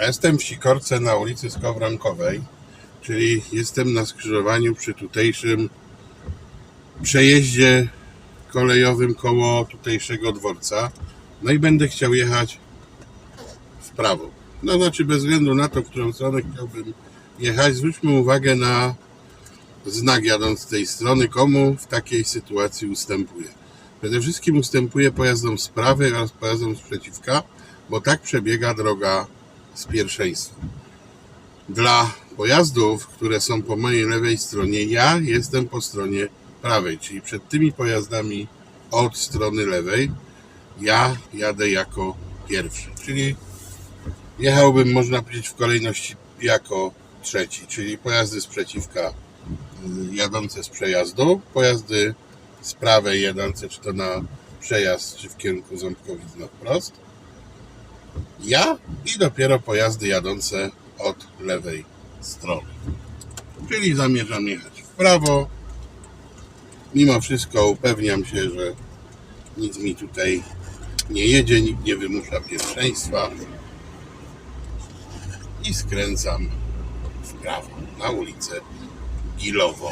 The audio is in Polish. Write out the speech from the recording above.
Jestem w Sikorce na ulicy Skowronkowej, czyli jestem na skrzyżowaniu przy tutejszym przejeździe kolejowym koło tutejszego dworca. No i będę chciał jechać w prawo. No znaczy bez względu na to, w którą stronę chciałbym jechać, zwróćmy uwagę na znak jadąc z tej strony, komu w takiej sytuacji ustępuje. Przede wszystkim ustępuje pojazdom z prawej oraz pojazdom z przeciwka, bo tak przebiega droga z pierwszeństwem. Dla pojazdów, które są po mojej lewej stronie, ja jestem po stronie prawej, czyli przed tymi pojazdami od strony lewej ja jadę jako pierwszy, czyli jechałbym, można powiedzieć, w kolejności jako trzeci, czyli pojazdy z przeciwka y, jadące z przejazdu, pojazdy z prawej jadące czy to na przejazd, czy w kierunku Ząbkowic na wprost. Ja i dopiero pojazdy jadące od lewej strony. Czyli zamierzam jechać w prawo. Mimo wszystko upewniam się, że nic mi tutaj nie jedzie, nikt nie wymusza pierwszeństwa. I skręcam w prawo na ulicę Gilową.